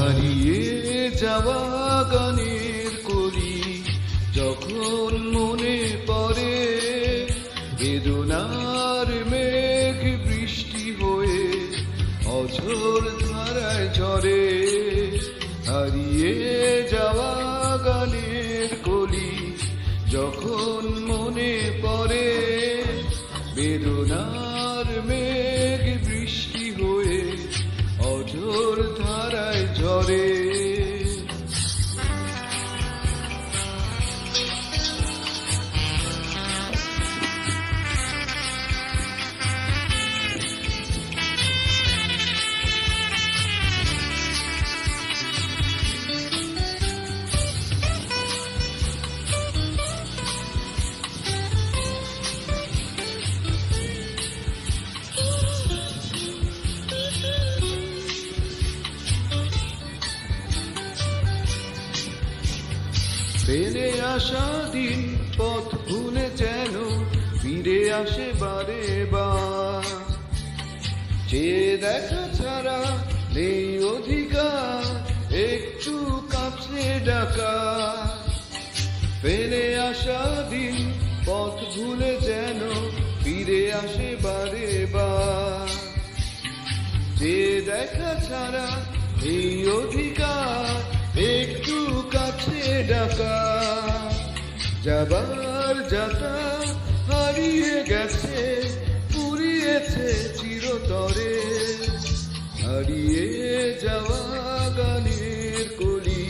হারিয়ে যাওয়া গানের কবি ফেলে আসা দিন, পথ ভুলে যেন ফিরে আসে বারে চেয়ে দেখা ছাড়া নেই অধিকার, একটু কাছে ডাকা। ফেলে আসা দিন, পথ ভুলে যেন ফিরে আসে বারে যে দেখা ছাড়া এই অধিকার ডাকা। যাবার যাতা হারিয়ে গেছে পুরিয়েছে চিরতরে। হারিয়ে যাওয়া গানের কলি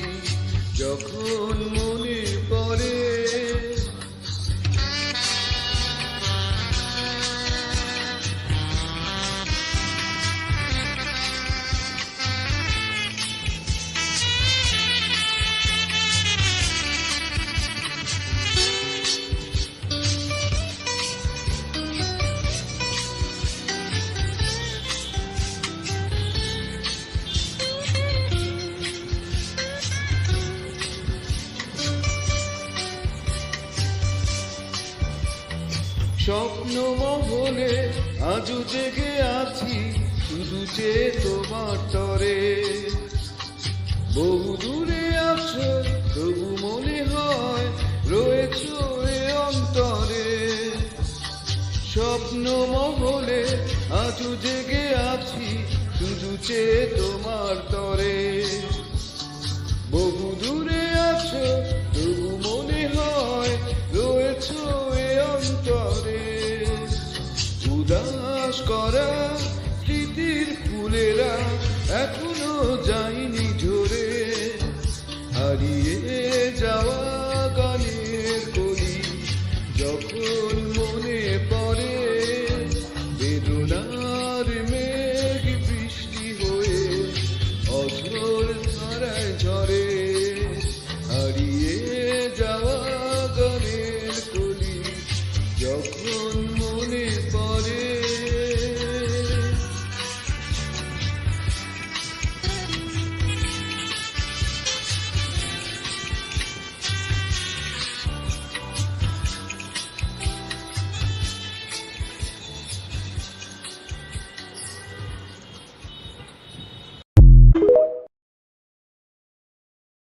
যখন স্বপ্ন মহলে আজও জেগে আছি শুধু যে তোমার তরে। বহু দূরে আছো, তবু মনে হয় রয়েছ এ অন্তরে। স্বপ্ন মহলে আজও জেগে আছি শুধু যে তোমার তরে। বাস করা স্মৃতির ফুলেরা এখনও যায়নি ঝরে। হারিয়ে যাওয়া গানের করি যখন